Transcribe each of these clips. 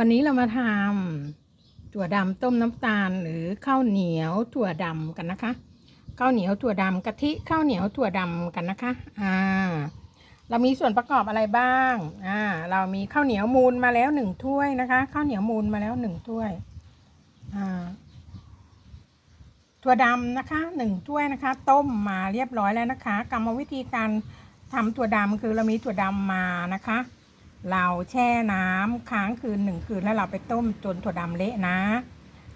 วันนี้เรามาทำถั่วดำต้มน้ำตาลหรือข้าวเหนียวถั่วดำกันนะคะข้าวเหนียวถั่วดำกะทิข้าวเหนียวถั่วดำกันนะคะอ่าเรามีส่วนประกอบอะไรบ้างอ่าเรามีข้าวเหนียวมูลมาแล้วหนึ่งถ้วยนะคะข้าวเหนียวมูลมาแล้วหนึ่งถ้วยอ่าถั่วดำนะคะหนึ่งถ้วยนะคะ ต้มมาเรียบร้อยแล้วนะคะ กรรมวิธีการทำถั่วดำคือเรามีถั่วดำมานะคะ เราแช่น้ำค้างคืนหนึ่งคืนแล้วเราไปต้มจนถั่วดำเละนะ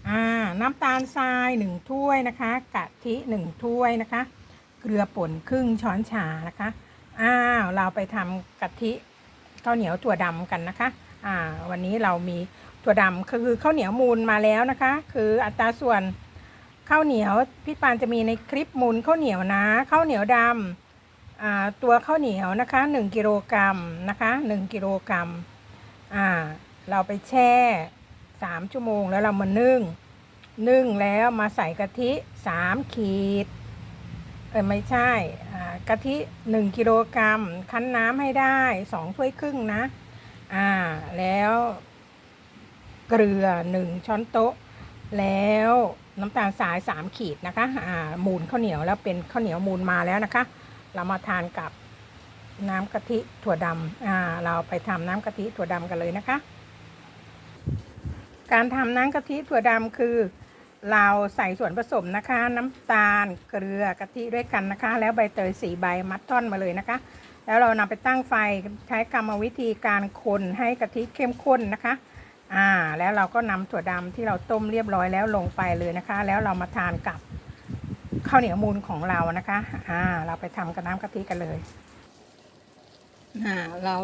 อ่าน้ำตาลทรายหนึ่งถ้วยนะคะกะทิหนึ่งถ้วยนะคะ เกลือป่นครึ่งช้อนชานะคะอ้าวเราไปทำกะทิข้าวเหนียวถั่วดำกันนะคะอ่าวันนี้เรามีถั่วดำคือข้าวเหนียวมูลมาแล้วนะคะ คืออัตราส่วนข้าวเหนียวพี่ปานจะมีในคลิปมูลข้าวเหนียวนะข้าวเหนียวดำอ่า ตัวข้าวเหนียวนะคะ1กิโลกรัมนะคะ1กิโลกรัมเราไปแช่3ชั่วโมงแล้วเรามานึ่ง นึ่งแล้วมาใส่กะทิ3ขีดเออไม่ใช่กะทิ 1กิโลกรัมคั้นน้ำให้ได้ 2 ถ้วยครึ่งนะ อ่า แล้วเกลือ 1 ช้อนโต๊ะ แล้วน้ำตาลทราย 3 ขีดนะคะ อ่า มูลข้าวเหนียวแล้วเป็นข้าวเหนียวมูลมาแล้วนะคะ เรามาทานกับน้ำกะทิถั่วดำอ่าเราไปทำน้ำกะทิถั่วดำกันเลยนะคะ การทำน้ำกะทิถั่วดำคือ เราใส่ส่วนผสมนะคะ น้ำตาลเกลือกะทิด้วยกันนะคะ แล้วใบเตยสีใบมัดท่อนมาเลยนะคะ แล้วเรานำไปตั้งไฟใช้กรรมวิธีการคนให้กะทิเข้มข้นนะคะอ่าแล้วเราก็นำถั่วดำที่เราต้มเรียบร้อยแล้วลงไปเลยนะคะ แล้วเรามาทานกับ ข้าวเหนียวมูลของเรานะคะ อ่า เราไปทำกับน้ำกะทิกันเลยอ่าเรา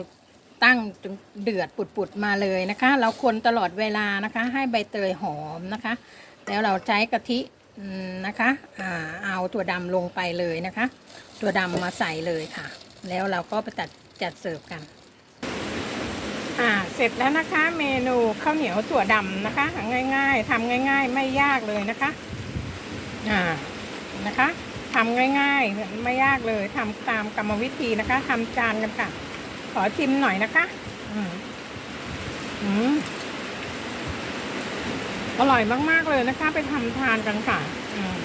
ตั้งจนเดือดปุดๆมาเลยนะคะ เราคนตลอดเวลานะคะ ให้ใบเตยหอมนะคะ แล้วเราใช้กะทินะคะอ่าเอาถั่วดำลงไปเลยนะคะถั่วดำมาใส่เลยค่ะ แล้วเราก็ไปตัดจัดเสิร์ฟกันอ่าเสร็จแล้วนะคะ เมนูข้าวเหนียวถั่วดำนะคะง่าย ๆทำง่าย ๆ ไม่ยากเลยนะคะ อ่า นะคะทำง่ายๆ ไม่ยากเลยทำตามกรรมวิธีนะคะทำจานกันค่ะ ขอชิมหน่อยนะคะ อืมอืมอร่อยมากๆเลยนะคะ ไปทำทานกันค่ะ อืม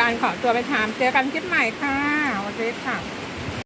การขอตัวไปทานเจอกันคลิปใหม่ค่ะวัสดีค่ะ